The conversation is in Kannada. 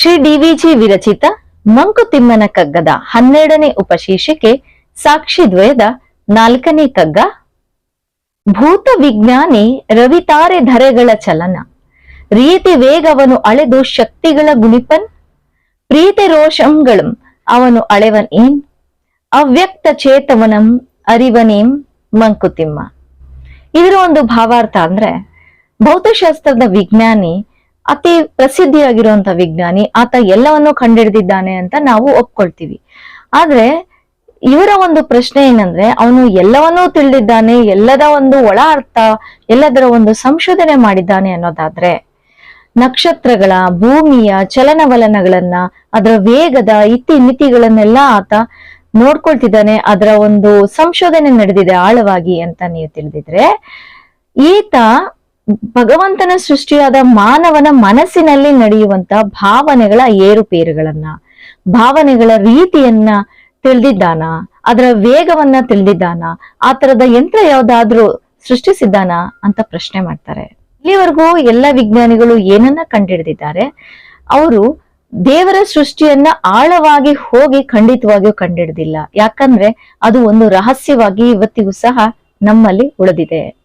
ಶ್ರೀ ಡಿವಿಜಿ ವಿರಚಿತ ಮಂಕುತಿಮ್ಮನ ಕಗ್ಗದ ಹನ್ನೆರಡನೇ ಉಪಶೀರ್ಷಿಕೆ ಸಾಕ್ಷಿದ್ವಯದ ನಾಲ್ಕನೇ ಕಗ್ಗ. ಭೂತ ವಿಜ್ಞಾನಿ ರವಿತಾರೆ ಧರೆಗಳ ಚಲನ. ರೀತಿ ವೇಗವನು ಅಳೆದು ಶಕ್ತಿಗಳ ಗುಣಿಪನ್. ಪ್ರೀತಿ ರೋಷಂಗಳಂ ಅವನು ಅಳೆವನ್ ಏನ್? ಅವ್ಯಕ್ತ ಚೇತವನಂ ಅರಿವನೇಂ ಮಂಕುತಿಮ್ಮ. ಇದರ ಒಂದು ಭಾವಾರ್ಥ ಅಂದ್ರೆ ಭೌತಶಾಸ್ತ್ರದ ವಿಜ್ಞಾನಿ ಅತಿ ಪ್ರಸಿದ್ಧಿಯಾಗಿರುವಂತ ವಿಜ್ಞಾನಿ, ಆತ ಎಲ್ಲವನ್ನೂ ಕಂಡುಹಿಡಿದಿದ್ದಾನೆ ಅಂತ ನಾವು ಒಪ್ಕೊಳ್ತೀವಿ. ಆದ್ರೆ, ಇವರ ಒಂದು ಪ್ರಶ್ನೆ ಏನಂದ್ರೆ, ಅವನು ಎಲ್ಲವನ್ನೂ ತಿಳಿದಿದ್ದಾನೆ, ಎಲ್ಲದ ಒಂದು ಒಳ ಅರ್ಥ, ಎಲ್ಲದರ ಒಂದು ಸಂಶೋಧನೆ ಮಾಡಿದ್ದಾನೆ ಅನ್ನೋದಾದ್ರೆ, ನಕ್ಷತ್ರಗಳ, ಭೂಮಿಯ ಚಲನವಲನಗಳನ್ನ, ಅದರ ವೇಗದ ಇತಿ ಮಿತಿಗಳನ್ನೆಲ್ಲ ಆತ ನೋಡ್ಕೊಳ್ತಿದ್ದಾನೆ, ಅದರ ಒಂದು ಸಂಶೋಧನೆ ನಡೆದಿದೆ ಆಳವಾಗಿ ಅಂತ ನೀವು ತಿಳಿದಿದ್ರೆ, ಈತ ಭಗವಂತನ ಸೃಷ್ಟಿಯಾದ ಮಾನವನ ಮನಸ್ಸಿನಲ್ಲಿ ನಡೆಯುವಂತ ಭಾವನೆಗಳ ಏರುಪೇರುಗಳನ್ನ, ಭಾವನೆಗಳ ರೀತಿಯನ್ನ ತಿಳಿದಿದ್ದಾನ, ಅದರ ವೇಗವನ್ನ ತಿಳಿದಿದ್ದಾನ, ಆ ತರದ ಯಂತ್ರ ಯಾವ್ದಾದ್ರೂ ಸೃಷ್ಟಿಸಿದ್ದಾನ ಅಂತ ಪ್ರಶ್ನೆ ಮಾಡ್ತಾರೆ. ಇಲ್ಲಿವರೆಗೂ ಎಲ್ಲ ವಿಜ್ಞಾನಿಗಳು ಏನನ್ನ ಕಂಡುಹಿಡಿದಿದ್ದಾರೆ ಅವರು ದೇವರ ಸೃಷ್ಟಿಯನ್ನ ಆಳವಾಗಿ ಹೋಗಿ ಖಂಡಿತವಾಗಿಯೂ ಕಂಡಿಡ್ದಿಲ್ಲ. ಯಾಕಂದ್ರೆ ಅದು ಒಂದು ರಹಸ್ಯವಾಗಿ ಇವತ್ತಿಗೂ ಸಹ ನಮ್ಮಲ್ಲಿ ಉಳಿದಿದೆ.